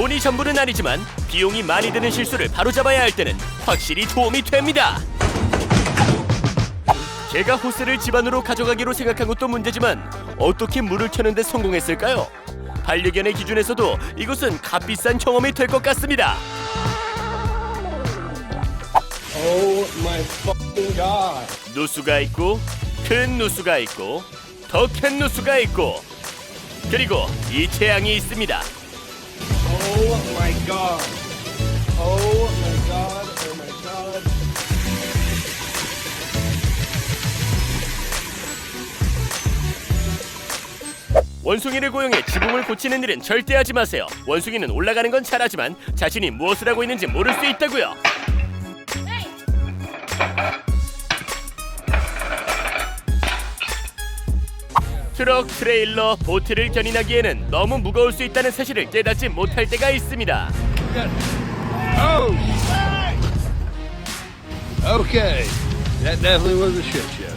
돈이 전부는 아니지만 비용이 많이 드는 실수를 바로잡아야 할 때는 확실히 도움이 됩니다. 제가 호스를 집 안으로 가져가기로 생각한 것도 문제지만 어떻게 물을 켜는데 성공했을까요? 반려견의 기준에서도 이것은 값비싼 경험이 될 것 같습니다. Oh my fucking god. 누수가 있고 큰 누수가 있고 더 큰 누수가 있고 그리고 이 재앙이 있습니다. Oh my god. Oh my god. Oh 고용해 지붕을 고치는 일은 절대 하지 마세요. 원숭이는 올라가는 건 잘하지만 자신이 무엇을 하고 있는지 모를 수 있다고요. 트럭, 트레일러, 보트를 견인하기에는 너무 무거울 수 있다는 사실을 깨닫지 못할 때가 있습니다. Okay. That definitely was a shit show.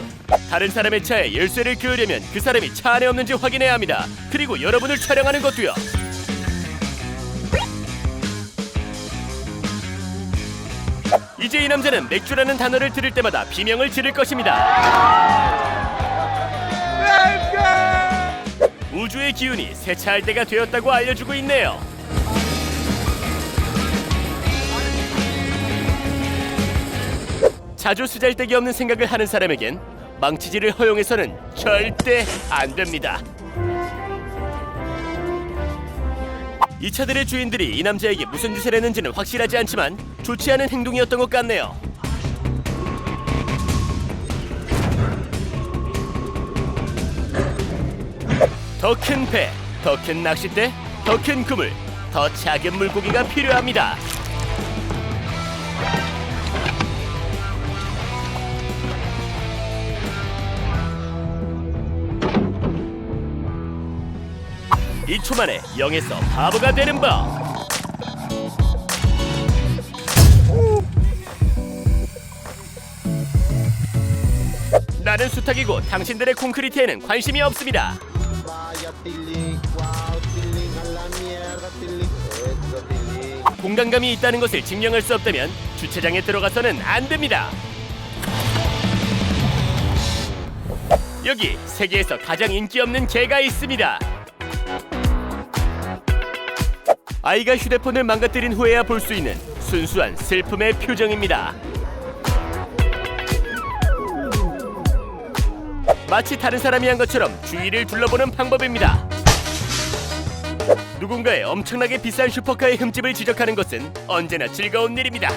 다른 사람의 차에 열쇠를 그으려면 그 사람이 차 안에 없는지 확인해야 합니다. 그리고 여러분을 촬영하는 것도요. 이제 이 남자는 맥주라는 단어를 들을 때마다 비명을 지를 것입니다. 우주의 기운이 세차할 때가 되었다고 알려주고 있네요. 자주 쓰잘데기 없는 생각을 하는 사람에겐 망치질을 허용해서는 절대 안 됩니다. 이 차들의 주인들이 이 남자에게 무슨 짓을 했는지는 확실하지 않지만 좋지 않은 행동이었던 것 같네요. 더 큰 배, 더 큰 낚싯대, 더 큰 그물, 더 작은 물고기가 필요합니다. 이 초 만에 0에서 바보가 되는 법. 나는 수탉이고 당신들의 콘크리트에는 관심이 없습니다. 공간감이 있다는 것을 증명할 수 없다면 주차장에 들어가서는 안 됩니다. 여기 세계에서 가장 인기 없는 개가 있습니다. 아이가 휴대폰을 망가뜨린 후에야 볼 수 있는 순수한 슬픔의 표정입니다. 마치 다른 사람이 한 것처럼 주위를 둘러보는 방법입니다. 누군가의 엄청나게 비싼 슈퍼카의 흠집을 지적하는 것은 언제나 즐거운 일입니다.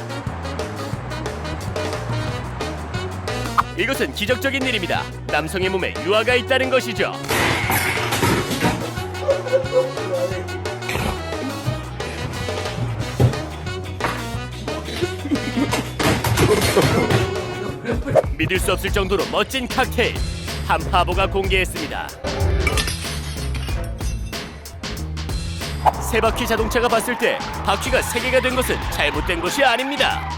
이것은 기적적인 일입니다. 남성의 몸에 유아가 있다는 것이죠. 믿을 수 없을 정도로 멋진 칵테일 한 파보가 공개했습니다. 세 바퀴 자동차가 봤을 때 바퀴가 세 개가 된 것은 잘못된 것이 아닙니다.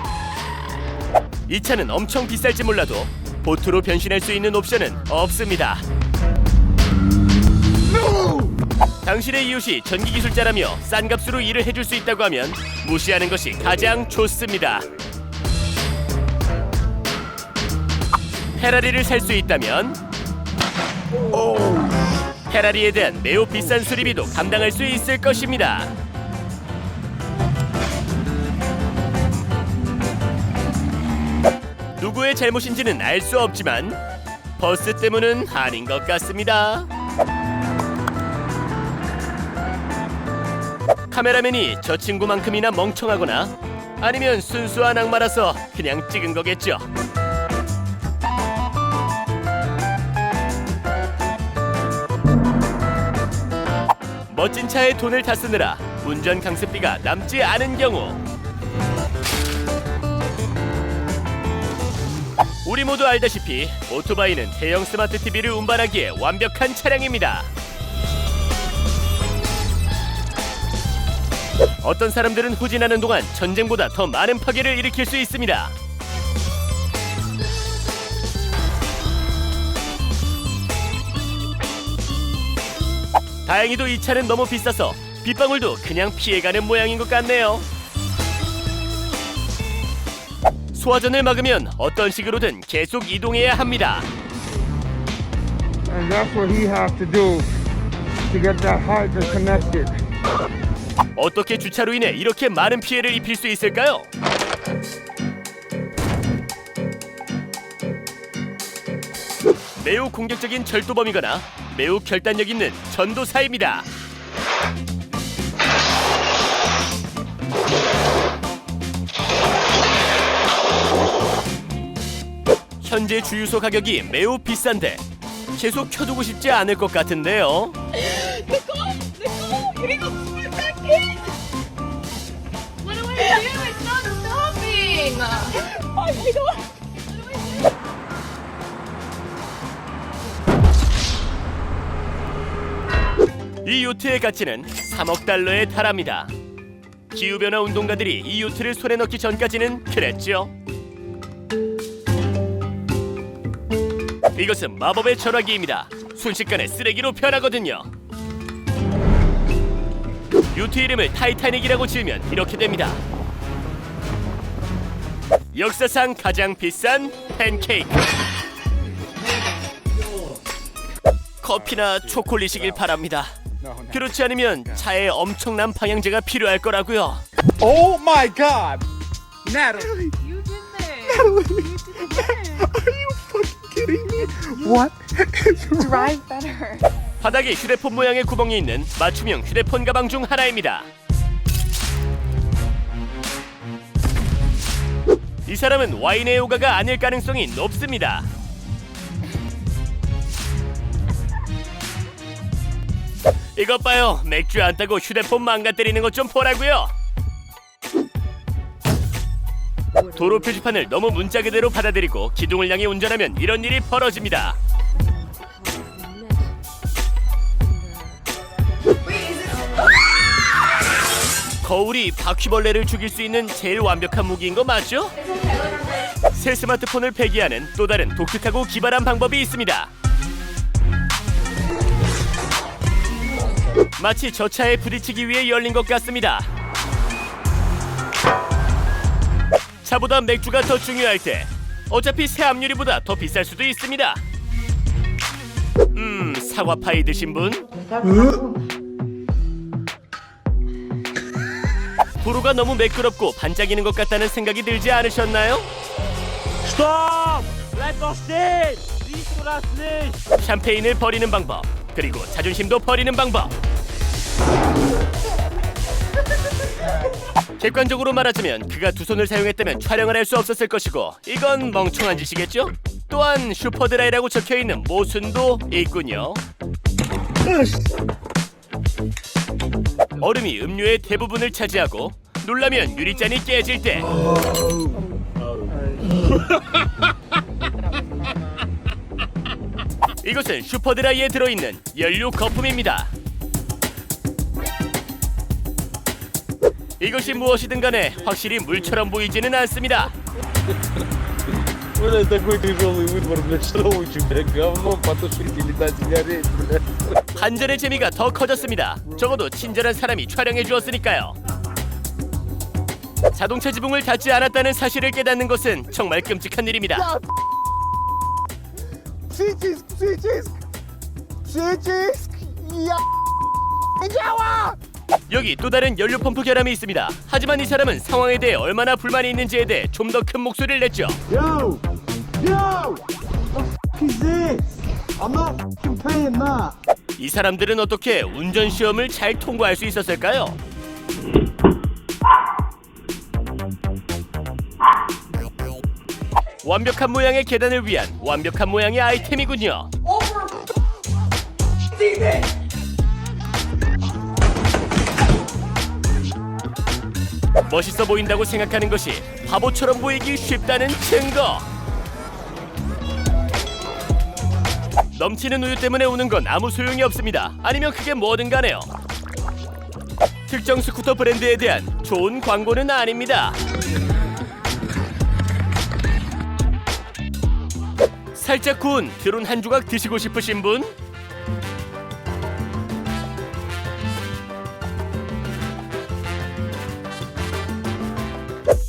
이 차는 엄청 비쌀지 몰라도 보트로 변신할 수 있는 옵션은 없습니다. 당신의 이웃이 전기 기술자라며 싼 값으로 일을 해줄 수 있다고 하면 무시하는 것이 가장 좋습니다. 페라리를 살 수 있다면 페라리에 대한 매우 비싼 수리비도 감당할 수 있을 것입니다. 누구의 잘못인지는 알 수 없지만 버스 때문은 아닌 것 같습니다. 카메라맨이 저 친구만큼이나 멍청하거나 아니면 순수한 악마라서 그냥 찍은 거겠죠. 멋진 차에 돈을 다 쓰느라 운전 강습비가 남지 않은 경우 우리 모두 알다시피 오토바이는 대형 스마트 TV를 운반하기에 완벽한 차량입니다. 어떤 사람들은 후진하는 동안 전쟁보다 더 많은 파괴를 일으킬 수 있습니다. 다행히도 이 차는 너무 비싸서 빗방울도 그냥 피해가는 모양인 것 같네요. 소화전을 막으면 어떤 식으로든 계속 이동해야 합니다. And that's what he has to do to get that hydrant connected. 어떻게 주차로 인해 이렇게 많은 피해를 입힐 수 있을까요? 매우 공격적인 절도범이거나 매우 결단력 있는 전도사입니다. 현재 주유소 가격이 매우 비싼데 계속 켜두고 싶지 않을 것 같은데요. What do I do? It's not stopping. 이 요트의 가치는 3억 달러에 달합니다. 기후변화 운동가들이 이 요트를 손에 넣기 전까지는 그랬죠. 이것은 마법의 전화기입니다. 순식간에 쓰레기로 변하거든요. 요트 이름을 타이타닉이라고 지으면 이렇게 됩니다. 역사상 가장 비싼 팬케이크. 커피나 초콜릿이길 바랍니다. 그렇지 않으면 차에 엄청난 방향제가 필요할 거라고요. Oh my God! Natalie, You did this. You did this. are you fucking kidding me? What? Drive better. 바닥에 휴대폰 모양의 구멍이 있는 맞춤형 휴대폰 가방 중 하나입니다. 이 사람은 와인 애호가가 아닐 가능성이 높습니다. 이것 봐요. 맥주 안 따고 휴대폰 망가뜨리는 것 좀 보라고요. 도로 표지판을 너무 문자 그대로 받아들이고 기둥을 향해 운전하면 이런 일이 벌어집니다. 거울이 바퀴벌레를 죽일 수 있는 제일 완벽한 무기인 거 맞죠? 새 스마트폰을 폐기하는 또 다른 독특하고 기발한 방법이 있습니다. 마치 저 차에 부딪히기 위해 열린 것 같습니다. 차보다 맥주가 더 중요할 때 어차피 새 압유리보다 더 비쌀 수도 있습니다. 음, 사과 파이 드신 분? 도로가 너무 매끄럽고 반짝이는 것 같다는 생각이 들지 않으셨나요? Stay! 샴페인을 버리는 방법 그리고 자존심도 버리는 방법. 객관적으로 말하자면 그가 두 손을 사용했다면 촬영을 할 수 없었을 것이고 이건 멍청한 짓이겠죠? 또한 슈퍼드라이라고 적혀있는 모순도 있군요. 얼음이 음료의 대부분을 차지하고 놀라면 유리잔이 깨질 때 이것은 슈퍼드라이에 들어있는 연료 거품입니다. 이것이 무엇이든 간에 확실히 물처럼 보이지는 않습니다. Блядь, такой тяжелый выбор, блядь, что у тебя? Говно потушить или дать сигарет, блядь? 한전의 재미가 더 커졌습니다. 적어도 친절한 사람이 촬영해 주었으니까요. 자동차 지붕을 닫지 않았다는 사실을 깨닫는 것은 정말 끔찍한 일입니다. Przycisk, przycisk! Przycisk! Ja... Nie działa! 여기 또 다른 연료 펌프 결함이 있습니다. 하지만 이 사람은 상황에 대해 얼마나 불만이 있는지에 대해 좀 더 큰 목소리를 냈죠. Yo! Yo! What the f- is this? I'm not f***ing paying that. 이 사람들은 어떻게 운전 시험을 잘 통과할 수 있었을까요? 완벽한 모양의 계단을 위한 완벽한 모양의 아이템이군요. 멋있어 보인다고 생각하는 것이 바보처럼 보이기 쉽다는 증거. 넘치는 우유 때문에 우는 건 아무 소용이 없습니다. 아니면 그게 뭐든 간에요. 특정 스쿠터 브랜드에 대한 좋은 광고는 아닙니다. 살짝 구운 드론 한 조각 드시고 싶으신 분?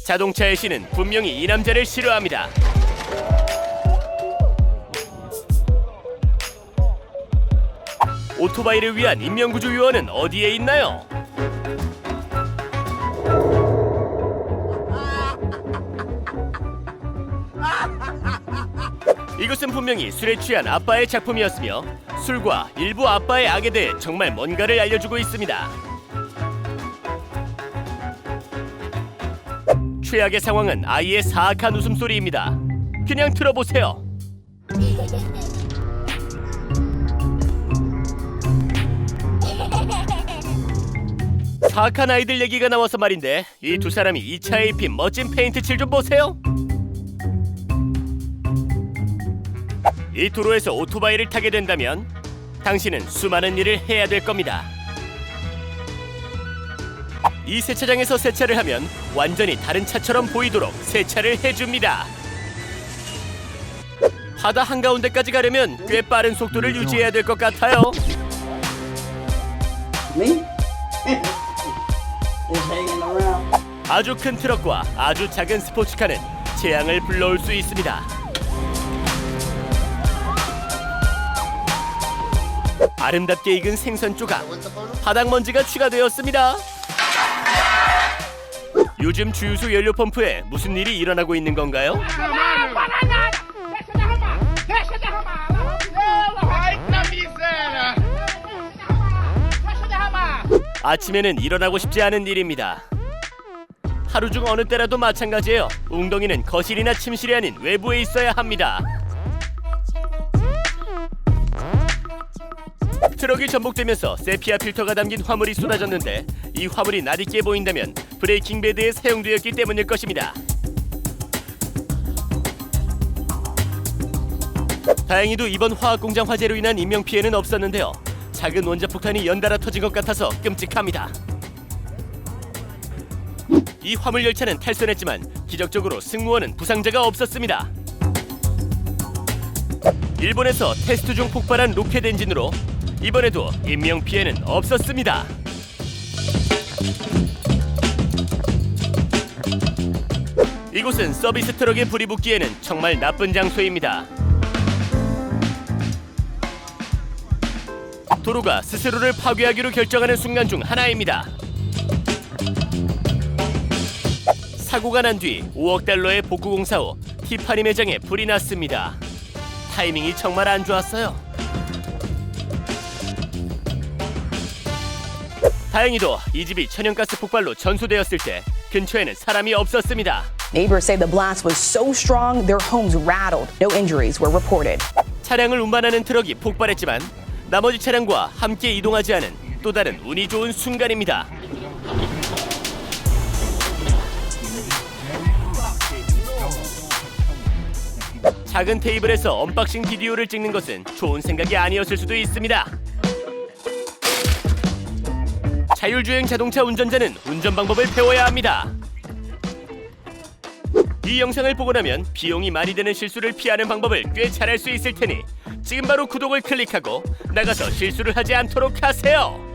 자동차의 신은 분명히 이 남자를 싫어합니다. 오토바이를 위한 인명구조 요원은 어디에 있나요? 이것은 분명히 술에 취한 아빠의 작품이었으며 술과 일부 아빠의 악에 대해 정말 뭔가를 알려주고 있습니다. 최악의 상황은 아이의 사악한 웃음소리입니다. 그냥 들어보세요. 사악한 아이들 얘기가 나와서 말인데 이 두 사람이 이 차에 입힌 멋진 페인트 칠 좀 보세요. 이 도로에서 오토바이를 타게 된다면 당신은 수많은 일을 해야 될 겁니다. 이 세차장에서 세차를 하면 완전히 다른 차처럼 보이도록 세차를 해줍니다. 바다 한가운데까지 가려면 꽤 빠른 속도를 유지해야 될 것 같아요. Hanging around. 아주 큰 트럭과 아주 작은 스포츠카는 재앙을 불러올 수 있습니다. 아름답게 익은 생선 조각, 바닥 먼지가 추가되었습니다. 요즘 주유소 연료 펌프에 무슨 일이 일어나고 있는 건가요? 아침에는 일어나고 싶지 않은 일입니다. 하루 중 어느 때라도 마찬가지예요. 웅덩이는 거실이나 침실이 아닌 외부에 있어야 합니다. 트럭이 전복되면서 세피아 필터가 담긴 화물이 쏟아졌는데 이 화물이 낯익게 보인다면 브레이킹 배드에 사용되었기 때문일 것입니다. 다행히도 이번 화학 공장 화재로 인한 인명 피해는 없었는데요. 작은 원자 폭탄이 연달아 터진 것 같아서 끔찍합니다. 이 화물 열차는 탈선했지만 기적적으로 승무원은 부상자가 없었습니다. 일본에서 테스트 중 폭발한 로켓 엔진으로 이번에도 인명 피해는 없었습니다. 이곳은 서비스 트럭에 불이 붙기에는 정말 나쁜 장소입니다. 도로가 스스로를 파괴하기로 결정하는 순간 중 하나입니다. 사고가 난 뒤 5억 달러의 복구 공사 후 티파니 매장에 불이 났습니다. 타이밍이 정말 안 좋았어요. 다행히도 이 집이 천연가스 폭발로 전소되었을 때 근처에는 사람이 없었습니다. Neighbors say the blast was so strong their homes rattled. No injuries were reported. 차량을 운반하는 트럭이 폭발했지만 나머지 차량과 함께 이동하지 않은 또 다른 운이 좋은 순간입니다. 작은 테이블에서 언박싱 비디오를 찍는 것은 좋은 생각이 아니었을 수도 있습니다. 자율주행 자동차 운전자는 운전 방법을 배워야 합니다. 이 영상을 보고 나면 비용이 많이 드는 실수를 피하는 방법을 꽤 잘할 수 있을 테니 지금 바로 구독을 클릭하고 나가서 실수를 하지 않도록 하세요.